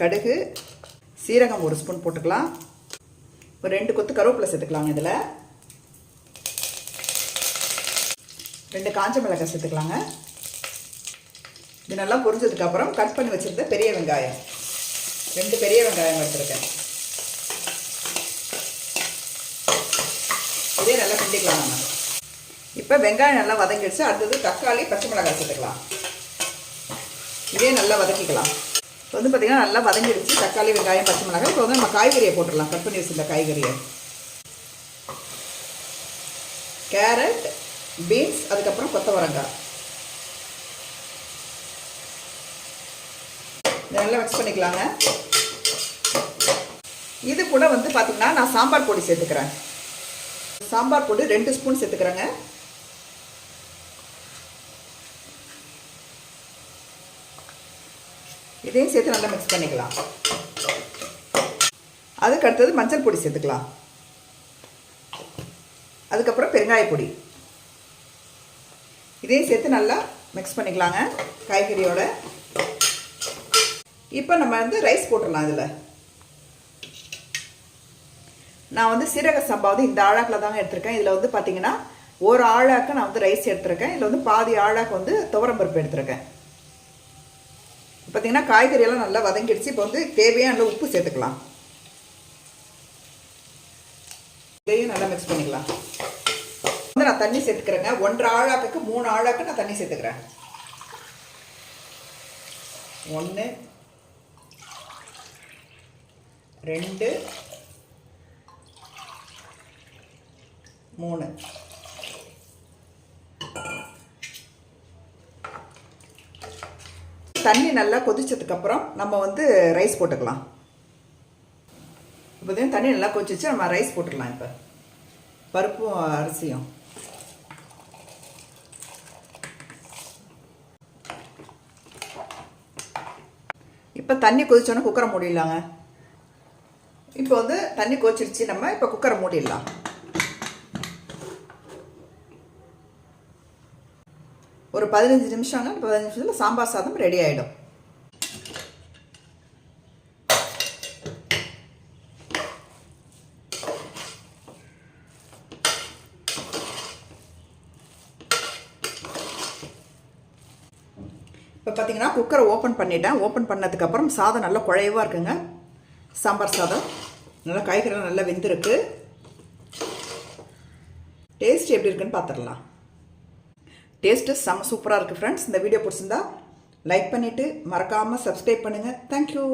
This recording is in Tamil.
கடுகு சீரகம் ஒரு ஸ்பூன் போட்டுக்கலாம். ஒரு ரெண்டு கொத்து கருவேப்பிலை சேர்த்துக்கலாங்க இதில். ரெண்டு காஞ்ச மிளகாய் சேர்த்துக்கலாங்க. இது நல்லா பொரிஞ்சதுக்கப்புறம் கட் பண்ணி வச்சுருந்த பெரிய வெங்காயம். ரெண்டு பெரிய வெங்காயம் எடுத்துருக்கேன். இதே நல்லா கிண்டிக்கலாம் நம்ம. இப்போ வெங்காயம் நல்லா வதங்கிடுச்சு. அடுத்தது தக்காளி பச்சை மிளகாய் சேர்த்துக்கலாம். இதே நல்லா வதக்கிக்கலாம். இப்போ வந்து பார்த்திங்கன்னா நல்லா வதங்கிடுச்சு. தக்காளி வெங்காயம் பச்சை மிளகாய். இப்போ வந்து நம்ம காய்கறியை போட்டுடலாம். கட் பண்ணி வச்சுருந்த காய்கறியை. கேரட் பீன்ஸ் அதுக்கப்புறம் கொத்தவரங்காய் நல்லா மிக்ஸ் பண்ணிக்கலாங்க. இது கூட வந்து பார்த்திங்கன்னா நான் சாம்பார் பொடி சேர்த்துக்கிறேன். சாம்பார் பொடி ரெண்டு ஸ்பூன் சேர்த்துக்கிறேங்க. இதையும் சேர்த்து நல்லா மிக்ஸ் பண்ணிக்கலாம். அதுக்கு அடுத்தது மஞ்சள் பொடி சேர்த்துக்கலாம். அதுக்கப்புறம் பெருங்காய பொடி. இதையும் சேர்த்து நல்லா மிக்ஸ் பண்ணிக்கலாங்க காய்கறியோட. இப்போ நம்ம வந்து ரைஸ் போட்டுடலாம் இதில். நான் வந்து சீரக சம்பா வந்து இந்த ஆழாக்கில் தாங்க எடுத்திருக்கேன். இதில் வந்து பார்த்தீங்கன்னா ஒரு ஆழாக்கு நான் வந்து ரைஸ் எடுத்திருக்கேன். இதில் வந்து பாதி ஆழாக்கு வந்து துவரம்பருப்பு எடுத்திருக்கேன். பார்த்தீங்கன்னா காய்கறியெல்லாம் நல்லா வதங்கிடுச்சு. இப்போ வந்து தேவையான உப்பு சேர்த்துக்கலாம். இதையும் நல்லா மிக்ஸ் பண்ணிக்கலாம். வந்து நான் தண்ணி சேர்த்துக்கிறேங்க. ஒன்றரை ஆழாக்குக்கு மூணு ஆழாக்கு நான் தண்ணி சேர்த்துக்கிறேன். ஒன்று ரெண்டு மூணு. தண்ணி நல்லா கொதிச்சதுக்கப்புறம் நம்ம வந்து ரைஸ் போட்டுக்கலாம். இப்போ தண்ணி நல்லா கொதிச்சு நம்ம ரைஸ் போட்டுக்கலாம் இப்போ. பருப்பும் அரிசியும். இப்போ தண்ணி கொதிச்சோன்னே குக்கரை மூடிடலாங்க. இப்போ வந்து தண்ணி கொதிச்சிருச்சு நம்ம இப்போ குக்கரை மூடிடலாம். ஒரு பதினஞ்சு நிமிஷங்க பதினஞ்சு நிமிஷத்தில் சாம்பார் சாதம் ரெடி ஆகிடும் இப்போ பார்த்தீங்கன்னா குக்கரை ஓப்பன் பண்ணிட்டேன். ஓப்பன் பண்ணதுக்கப்புறம் சாதம் நல்லா குழைவாக இருக்குங்க. சாம்பார் சாதம். நல்லா காய்கறிலாம் நல்லா வெந்திருக்கு. டேஸ்ட் எப்படி இருக்குன்னு பார்த்துடலாம் டேஸ்ட்டு செம்ம சூப்பராக இருக்குது ஃப்ரெண்ட்ஸ் இந்த வீடியோ பிடிச்சிருந்தா லைக் பண்ணிவிட்டு மறக்காமல் சப்ஸ்கிரைப் பண்ணுங்கள் தேங்க்யூ